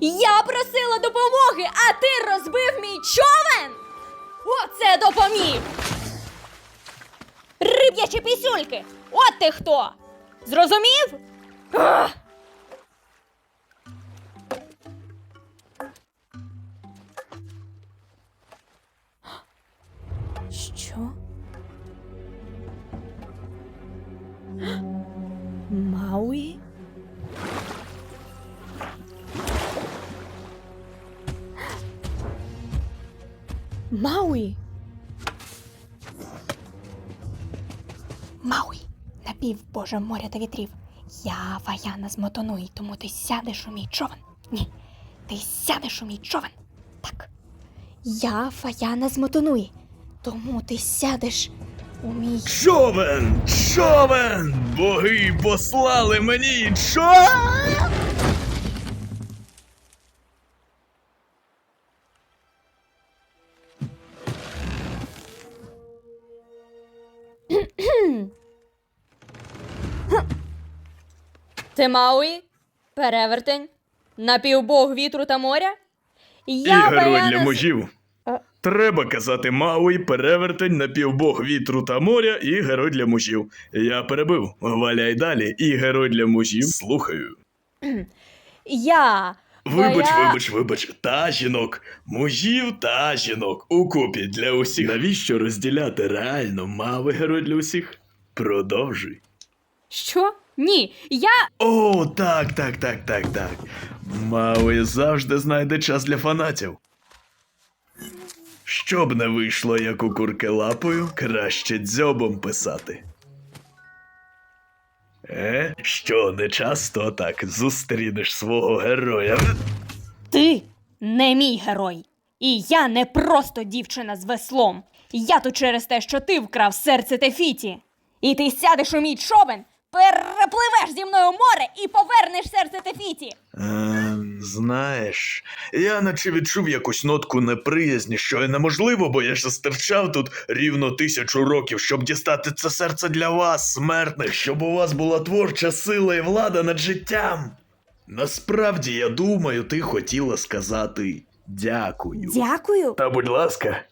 Я просила допомоги, а ти розбив мій човен? Оце допоміг! Риб'ячі пісюльки! От ти хто! Зрозумів? Що? Мауї? Мауї, напів Божа моря та вітрів. Я Ваяна з Мотонуї, тому ти сядеш у мій човен. Ні, ти сядеш у мій човен. Так. Я Фаяна з Мотонуї, тому ти сядеш у мій. Човен! Човен! Боги послали мені човен! Ти Мауї? Перевертень? Напівбог вітру та моря? І Я герой для з- мужів. А. Треба казати Мауї, перевертень, напівбог вітру та моря і герой для мужів. Я перебив. Валяй далі. І герой для мужів. Слухаю. Я. Вибач, Вая- вибач, вибач, та жінок, мужів та жінок укупі для усіх. Навіщо розділяти реально мави герой для усіх? Продовжуй. Що? Ні, я. О, так, так, так, так, так. Мауї завжди знайде час для фанатів. Щоб не вийшло, як у курки лапою, краще дзьобом писати. Е, що не часто так зустрінеш свого героя. Ти не мій герой. І я не просто дівчина з веслом. Я тут через те, що ти вкрав серце Тефіті. І ти сядеш у мій човен, перепливеш зі мною море і повернеш серце Тефіті. Ем, знаєш, я наче відчув якусь нотку неприязні, що і неможливо, бо я ж стерчав тут рівно тисячу років, щоб дістати це серце для вас, смертних, щоб у вас була творча сила і влада над життям. Насправді, я думаю, ти хотіла сказати дякую. Дякую. Та будь ласка,